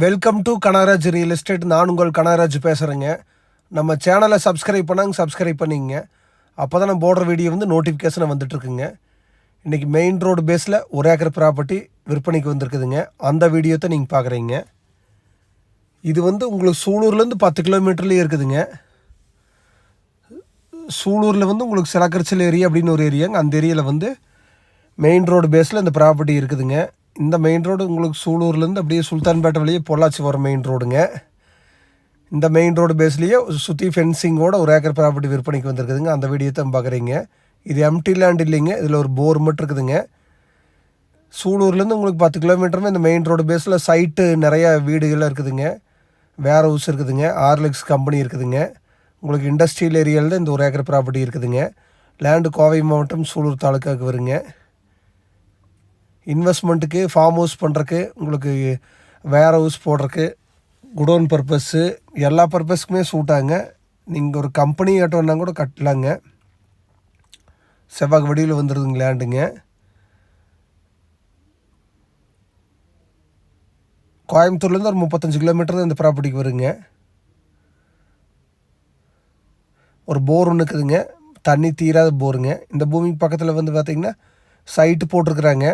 Welcome to Kanagaraj real estate நான் உங்கள் கனகராஜ் பேசுகிறேங்க நம்ம சேனலை சப்ஸ்கிரைப் பண்ணாங்க சப்ஸ்கிரைப் பண்ணிங்க. அப்போ தான் நம்ம போடுற வீடியோ வந்து நோட்டிஃபிகேஷனை வந்துட்டுருக்குங்க இன்றைக்கி மெயின் ரோடு பேஸில் ஒரு ஏக்கர் ப்ராப்பர்ட்டி விற்பனைக்கு வந்திருக்குதுங்க. அந்த வீடியோ தான் நீங்கள் பார்க்குறீங்க இது வந்து உங்களுக்கு சூலூர்லேருந்து பத்து கிலோமீட்டர்லேயே இருக்குதுங்க. சூலூரில் வந்து உங்களுக்கு சிலக்கரிச்சல் ஏரியா அப்படின்னு ஒரு ஏரியாங்க அந்த ஏரியாவில் வந்து மெயின் ரோடு பேஸில் இந்த ப்ராப்பர்ட்டி இருக்குதுங்க. இந்த மெயின் ரோடு உங்களுக்கு சூலூர்லேருந்து அப்படியே சுல்தான்பேட்டை வழியே பொள்ளாச்சி வர மெயின் ரோடுங்க இந்த மெயின் ரோடு பேஸ்லேயே சுற்றி ஃபென்சிங்கோட ஒரு ஏக்கர் ப்ராப்பர்ட்டி விற்பனைக்கு வந்திருக்குதுங்க. அந்த வீடியோ தான் பார்க்குறீங்க இது எம்டி லேண்ட் இல்லைங்க. இதில் ஒரு போர் மட்டும் இருக்குதுங்க. சூலூர்லேருந்து உங்களுக்கு பத்து கிலோமீட்டருமே இந்த மெயின் ரோடு பேஸில் சைட்டு நிறையா வீடுகள்லாம் இருக்குதுங்க. வேர் ஹவுஸ் இருக்குதுங்க ஆர்லிக்ஸ் கம்பெனி இருக்குதுங்க. உங்களுக்கு இண்டஸ்ட்ரியல் ஏரியாவில் இந்த ஒரு ஏக்கர் ப்ராப்பர்ட்டி இருக்குதுங்க. லேண்டு கோவை மாவட்டம் சூலூர் தாலுக்காவுக்கு வருங்க. இன்வெஸ்ட்மெண்ட்டுக்கு ஃபார்ம் ஹவுஸ் பண்ணுறக்கு உங்களுக்கு வேர் ஹவுஸ் போடுறக்கு குடோன் பர்பஸ்ஸு எல்லா பர்பஸ்க்குமே சூட்டாங்க நீங்கள் ஒரு கம்பெனி ஆட்டோன்னா கூட கட்டலாங்க. செவ்வாய் வடிவில் வந்துடுதுங்க லேண்டுங்க கோயம்புத்தூர்லேருந்து ஒரு முப்பத்தஞ்சு கிலோமீட்டர் தான் இந்த ப்ராப்பர்ட்டிக்கு வருங்க. ஒரு போர் ஒன்று இருக்குதுங்க. தண்ணி தீராத போருங்க இந்த பூமிக்கு பக்கத்தில் வந்து பார்த்திங்கன்னா சைட்டு போட்டிருக்குறாங்க.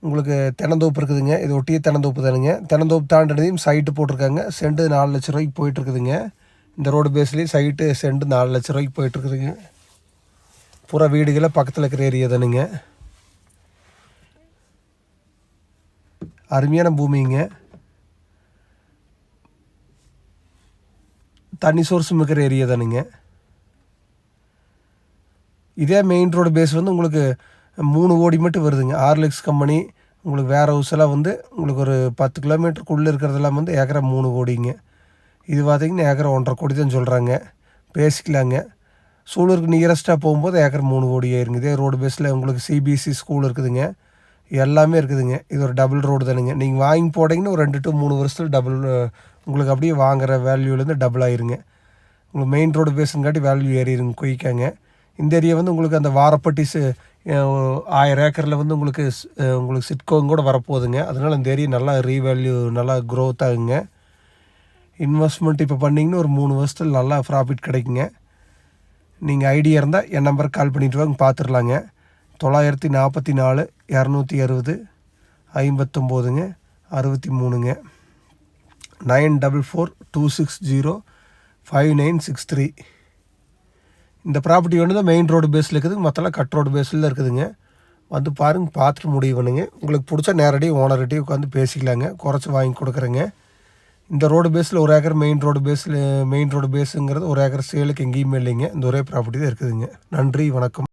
உங்களுக்கு தென்னந்தோப்பு இருக்குதுங்க. இது ஒட்டிய தென்னந்தோப்பு தானுங்க. தென்னந்தோப்பு தாண்டினதையும் சைட்டு போட்டிருக்காங்க. செண்டு நாலு லட்ச ரூபாய்க்கு போயிட்டுருக்குதுங்க. இந்த ரோடு பேஸ்லேயும் சைட்டு செண்டு நாலு லட்ச ரூபாய்க்கு போயிட்டுருக்குதுங்க. பூரா வீடுகளை பக்கத்தில் இருக்கிற ஏரியா தானுங்க. அருமையான பூமிங்க. தண்ணி சோர்ஸும் இருக்கிற ஏரியா தானுங்க. இதே மெயின் ரோடு பேஸ் வந்து உங்களுக்கு மூணு ஓடி மட்டும் வருதுங்க. ஆர்லெக்ஸ் கம்பெனி உங்களுக்கு வேர் ஹவுஸ் எல்லாம் வந்து உங்களுக்கு ஒரு பத்து கிலோமீட்டருக்குள்ளே இருக்கிறதெல்லாம் வந்து ஏக்கரை மூணு கோடிங்க. இது பார்த்திங்கன்னா ஏக்கரை ஒன்றரை கோடி தான் சொல்கிறாங்க பேசிக்கலாங்க. சூலூருக்கு நியரஸ்ட்டாக போகும்போது ஏக்கர் மூணு கோடி ஆயிருங்க. இதே ரோடு பேஸில் உங்களுக்கு சிபிஎஸ்சி ஸ்கூல் இருக்குதுங்க. எல்லாமே இருக்குதுங்க. இது ஒரு டபுள் ரோடு தானுங்க. நீங்கள் வாங்கி போட்டிங்கன்னா ஒரு ரெண்டு டு மூணு வருஷத்தில் டபுள் உங்களுக்கு அப்படியே வாங்குகிற வேல்யூலேருந்து டபுள் ஆயிருங்க. உங்களுக்கு மெயின் ரோடு பேஸுங்காட்டி வேல்யூ ஏறிடுங்க குயிக்காங்க. இந்த ஏரியா வந்து உங்களுக்கு அந்த வாரப்பட்டி ஆயிரம் ஏக்கரில் வந்து உங்களுக்கு உங்களுக்கு சிட்கோங்க கூட வரப்போகுதுங்க. அதனால் அந்த ஏரியா நல்லா ரீவேல்யூ நல்லா க்ரோத் ஆகுங்க. இன்வெஸ்ட்மெண்ட் இப்போ பண்ணிங்கன்னா ஒரு மூணு வருஷத்தில் நல்லா ப்ராஃபிட் கிடைக்குங்க. நீங்கள் ஐடியா இருந்தால் என் நம்பருக்கு கால் பண்ணிவிட்டு வாங்க பார்த்துடலாங்க தொள்ளாயிரத்தி நாற்பத்தி நாலு இரநூத்தி அறுபது ஐம்பத்தொம்போதுங்க அறுபத்தி மூணுங்க. Nine double four two six zero five nine six three. இந்த ப்ராப்பர்ட்டி வந்து தான் மெயின் ரோடு பேஸில் இருக்குது. மற்றெல்லாம் கட் ரோடு பேஸில் இருக்குதுங்க. வந்து பாருங்கள் பார்த்துட்டு முடிவு பண்ணுங்க. உங்களுக்கு பிடிச்சா நேரடியாக ஓனர்கிட்டையும் உட்காந்து பேசிக்கலாங்க. குறைச்சி வாங்கி கொடுக்குறேங்க. இந்த ரோடு பேஸில் ஒரு ஏக்கர் மெயின் ரோடு பேஸில் மெயின் ரோடு பேஸுங்கிறது ஒரு ஏக்கர் சேலுக்கு எங்கேயுமே இல்லைங்க. இந்த ஒரே ப்ராப்பர்ட்டி தான் இருக்குதுங்க. நன்றி வணக்கம்.